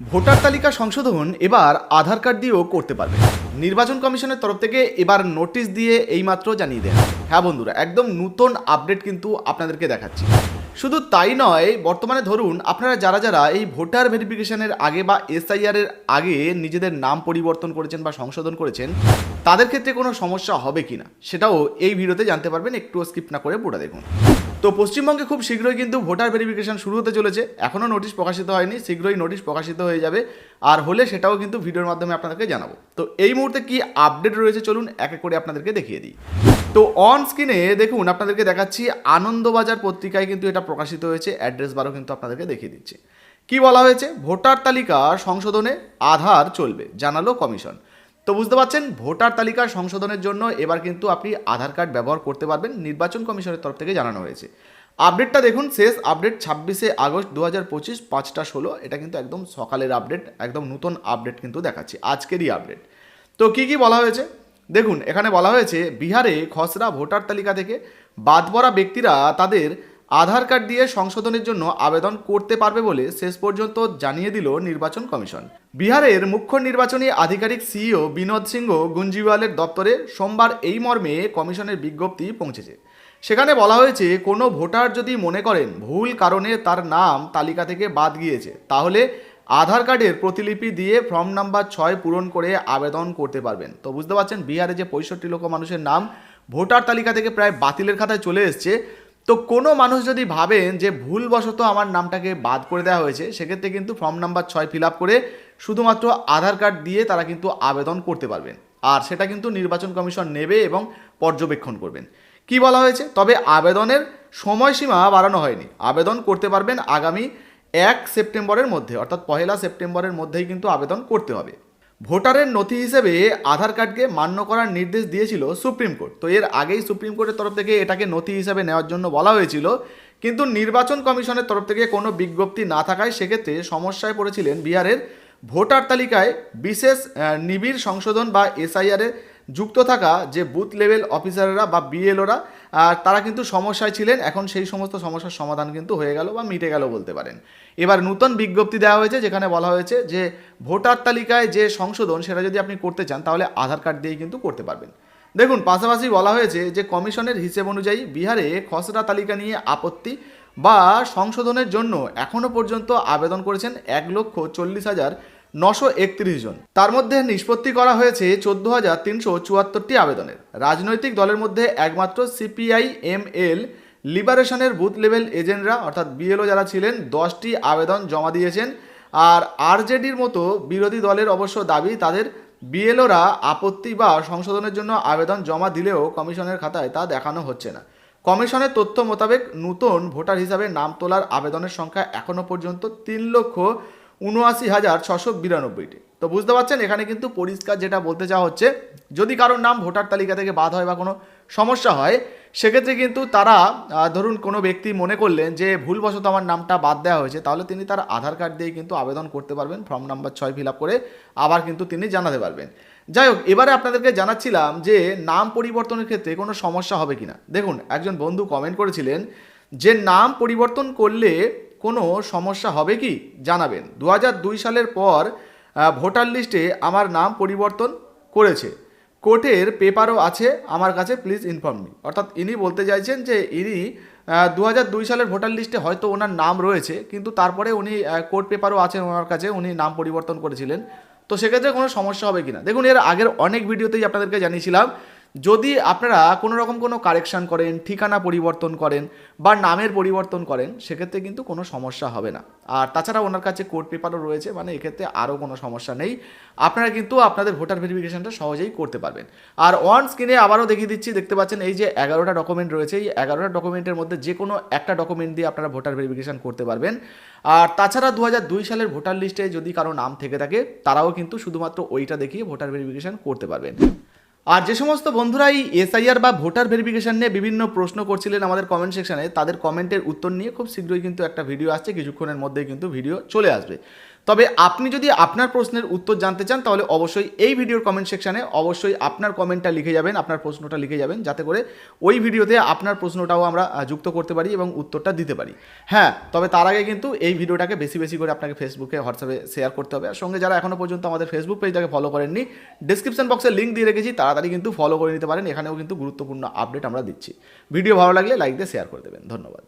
Voter তালিকা সংশোধন এবার আধার কার্ড দিয়েও করতে পারবে। নির্বাচন কমিশনের তরফ থেকে এবার নোটিশ দিয়ে এইমাত্র জানিয়ে দেন। হ্যাঁ বন্ধুরা, একদম নতুন আপডেট কিন্তু আপনাদেরকে দেখাচ্ছি। শুধু তাই নয়, বর্তমানে ধরুন আপনারা যারা যারা এই ভোটার ভেরিফিকেশনের আগে বা এসআইআর এর আগে নিজেদের নাম পরিবর্তন করেছেন বা সংশোধন করেছেন, তাদের ক্ষেত্রে কোনো সমস্যা হবে কিনা সেটাও এই ভিডিওতে জানতে পারবেন একটু স্কিপ না করে পুরো দেখুন। তো পশ্চিমবঙ্গে খুব শীঘ্রই কিন্তু ভোটার ভেরিফিকেশন শুরু হতে চলেছে, এখনও নোটিশ প্রকাশিত হয়নি, শীঘ্রই নোটিশ প্রকাশিত হয়ে যাবে, আর হলে সেটাও কিন্তু ভিডিওর মাধ্যমে আপনাদেরকে জানাব। তো এই মুহূর্তে কি আপডেট রয়েছে চলুন, এক এক করে আপনাদেরকে দেখিয়ে দিই। তো অন স্ক্রিনে দেখুন, আপনাদেরকে দেখাচ্ছি আনন্দবাজার পত্রিকায় কিন্তু এটা প্রকাশিত হয়েছে অ্যাড্রেস বারও কিন্তু আপনাদেরকে দেখিয়ে দিচ্ছি। কি বলা হয়েছে? ভোটার তালিকা সংশোধনে আধার চলবে, জানালো কমিশন। তো বুঝতে পারছেন, ভোটার তালিকা সংশোধনের জন্য এবার কিন্তু আপনি আধার কার্ড ব্যবহার করতে পারবেন, নির্বাচন কমিশনের তরফ থেকে জানানো হয়েছে। আপডেটটা দেখুন, শেষ আপডেট ছাব্বিশে আগস্ট দু হাজার পঁচিশ, পাঁচটা ষোলো, এটা কিন্তু একদম সকালের আপডেট, একদম নতুন আপডেট কিন্তু দেখাচ্ছি, আজকেরই আপডেট। তো কি কি বলা হয়েছে? দেখুন, এখানে বলা হয়েছে, বিহারে খসড়া ভোটার তালিকা থেকে বাদ পড়া ব্যক্তিরা তাদের আধার কার্ড দিয়ে সংশোধনের জন্য আবেদন করতে পারবে বলে শেষ পর্যন্ত জানিয়ে দিল নির্বাচন কমিশন। বিহারের মুখ্য নির্বাচনী আধিকারিক সিইও বিনোদ সিংহ গুঞ্জিওয়ালের দপ্তরে সোমবার এই মর্মে কমিশনের বিজ্ঞপ্তি পৌঁছেছে। সেখানে বলা হয়েছে, কোনো ভোটার যদি মনে করেন ভুল কারণে তার নাম তালিকা থেকে বাদ গিয়েছে, তাহলে আধার কার্ডের প্রতিলিপি দিয়ে ফর্ম নাম্বার ছয় পূরণ করে আবেদন করতে পারবেন। তো বুঝতে পারছেন, বিহারে যে পঁয়ষট্টি লক্ষ মানুষের নাম ভোটার তালিকা থেকে প্রায় বাতিলের খাতায় চলে এসছে। তো কোনো মানুষ যদি ভাবেন যে ভুলবশত আমার নামটাকে বাদ করে দেওয়া হয়েছে, সেক্ষেত্রে কিন্তু ফর্ম নাম্বার ছয় ফিল করে শুধুমাত্র আধার কার্ড দিয়ে তারা কিন্তু আবেদন করতে পারবেন। আর সেটা কিন্তু নির্বাচন কমিশন নেবে এবং পর্যবেক্ষণ করবেন। কি বলা হয়েছে? তবে আবেদনের সময়সীমা বাড়ানো হয়নি। আবেদন করতে পারবেন আগামী এক সেপ্টেম্বরের মধ্যে, অর্থাৎ পহেলা সেপ্টেম্বরের মধ্যেই কিন্তু আবেদন করতে হবে। ভোটারের নথি হিসেবে আধার কার্ডকে মান্য করার নির্দেশ দিয়েছিল সুপ্রিম কোর্ট। তো এর আগেই সুপ্রিম কোর্টের তরফ থেকে এটাকে নথি হিসেবে নেওয়ার জন্য বলা হয়েছিল। কিন্তু নির্বাচন কমিশনের তরফ থেকে কোনো বিজ্ঞপ্তি না থাকায় সেক্ষেত্রে সমস্যায় পড়েছিলেন বিহারের ভোটার তালিকায় বিশেষ নিবিড় সংশোধন বা এসআইআরে যুক্ত থাকা যে বুথ লেভেল অফিসাররা বা বিএলওরা তারা কিন্তু সমস্যায় ছিলেন। এখন সেই সমস্ত সমস্যার সমাধান কিন্তু হয়ে গেল বা মিটে গেল বলতে পারেন। এবার নতুন বিজ্ঞপ্তি দেওয়া হয়েছে, যেখানে বলা হয়েছে যে ভোটার তালিকায় যে সংশোধন সেটা যদি আপনি করতে চান, তাহলে আধার কার্ড দিয়েই কিন্তু করতে পারবেন। দেখুন, পাশাপাশি বলা হয়েছে যে কমিশনের হিসেব অনুযায়ী বিহারে খসড়া তালিকা নিয়ে আপত্তি বা সংশোধনের জন্য এখনও পর্যন্ত আবেদন করেছেন এক লক্ষ চল্লিশ হাজার নশো একত্রিশ জন। তার মধ্যে নিষ্পত্তি করা হয়েছে চোদ্দ হাজার তিনশো চুয়াত্তরটি আবেদনের। রাজনৈতিক দলের মধ্যে একমাত্র সিপিআই এম এল লিবারেশনের বুথ লেভেল এজেন্টরা, অর্থাৎ বিএলও যারা ছিলেন, দশটি আবেদন জমা দিয়েছেন। আর আরজেডির মতো বিরোধী দলের অবশ্য দাবি, তাদের বিএলওরা আপত্তি বা সংশোধনের জন্য আবেদন জমা দিলেও কমিশনের খাতায় তা দেখানো হচ্ছে না। কমিশনের তথ্য মোতাবেক নতুন ভোটার হিসাবে নাম তোলার আবেদনের সংখ্যা এখনও পর্যন্ত তিন লক্ষ উনআশি হাজার ছশো বিরানব্বইটি। তো বুঝতে পারছেন, এখানে কিন্তু পরিষ্কার যেটা বলতে চাওয়া হচ্ছে, যদি কারোর নাম ভোটার তালিকা থেকে বাদ হয় বা কোনো সমস্যা হয়, সেক্ষেত্রে কিন্তু তারা ধরুন কোনো ব্যক্তি মনে করলেন যে ভুলবশত আমার নামটা বাদ দেওয়া হয়েছে, তাহলে তিনি তার আধার কার্ড দিয়ে কিন্তু আবেদন করতে পারবেন, ফর্ম নাম্বার ছয় ফিল করে আবার কিন্তু তিনি জানাতে পারবেন। যাই হোক, এবারে আপনাদেরকে জানাচ্ছিলাম যে নাম পরিবর্তনের ক্ষেত্রে কোনো সমস্যা হবে কিনা। দেখুন, একজন বন্ধু কমেন্ট করেছিলেন যে নাম পরিবর্তন করলে কোনো সমস্যা হবে কি? জানাবেন। দু দুই সালের পর ভোটার লিস্টে আমার নাম পরিবর্তন করেছে। কোর্টের পেপারও আছে, আমার কাছে প্লিজ ইনফর্ম মি অর্থাৎ ইনি বলতে চাইছেন যে ইনি দু সালের ভোটার লিস্টে হয়তো ওনার নাম রয়েছে, কিন্তু তারপরে উনি কোর্ট পেপারও আছেন ওনার কাছে, উনি নাম পরিবর্তন করেছিলেন। তো সেক্ষেত্রে কোনো সমস্যা হবে কিনা? দেখুন, এর আগের অনেক ভিডিওতেই আপনাদেরকে জানিয়েছিলাম যদি আপনারা কোনো রকম কোনো কারেকশন করেন, ঠিকানা পরিবর্তন করেন বা নামের পরিবর্তন করেন, সেক্ষেত্রে কিন্তু কোনো সমস্যা হবে না। আর তাছাড়া ওনার কাছে কোর্ট পেপারও রয়েছে মানে এক্ষেত্রে আরও কোনো সমস্যা নেই। আপনারা কিন্তু আপনাদের ভোটার ভেরিফিকেশনটা সহজেই করতে পারবেন। আর অন স্ক্রিনে আবারও দেখিয়ে দিচ্ছি, দেখতে পাচ্ছেন এই যে এগারোটা ডকুমেন্ট রয়েছে, এই এগারোটা ডকুমেন্টের মধ্যে যে কোনো একটা ডকুমেন্ট দিয়ে আপনারা ভোটার ভেরিফিকেশন করতে পারবেন। আর তাছাড়া দু সালের ভোটার লিস্টে যদি কারও নাম থেকে থাকে, তারাও কিন্তু শুধুমাত্র ওইটা দেখিয়ে ভোটার ভেরিফিকেশন করতে পারবেন। আর যে সমস্ত বন্ধুরা এই এসআইআর বা ভোটার ভেরিফিকেশন নিয়ে বিভিন্ন প্রশ্ন করছিলেন আমাদের কমেন্ট সেকশনে তাদের কমেন্টের উত্তর নিয়ে খুব শীঘ্রই কিন্তু একটা ভিডিও আসছে, কিছুক্ষণের মধ্যেই কিন্তু ভিডিও চলে আসবে। তবে আপনি যদি আপনার প্রশ্নের উত্তর জানতে চান, তাহলে অবশ্যই এই ভিডিওর কমেন্ট সেকশানে অবশ্যই আপনার কমেন্টটা লিখে যাবেন, আপনার প্রশ্নটা লিখে যাবেন, যাতে করে ওই ভিডিওতে আপনার প্রশ্নটাও আমরা যুক্ত করতে পারি এবং উত্তরটা দিতে পারি। হ্যাঁ তবে তার আগে কিন্তু এই ভিডিওটাকে বেশি বেশি করে আপনাকে ফেসবুকে হোয়াটসঅ্যাপে শেয়ার করতে হবে। আর সঙ্গে যারা এখনও পর্যন্ত আমাদের ফেসবুক পেজটাকে ফলো করেননি ডিসক্রিপশন বক্সে লিঙ্ক দিয়ে রেখেছি, তাড়াতাড়ি কিন্তু ফলো করে নিতে পারেন। এখানেও কিন্তু গুরুত্বপূর্ণ আপডেট আমরা দিচ্ছি। ভিডিও ভালো লাগলে লাইক দিয়ে শেয়ার করে দেবেন। ধন্যবাদ।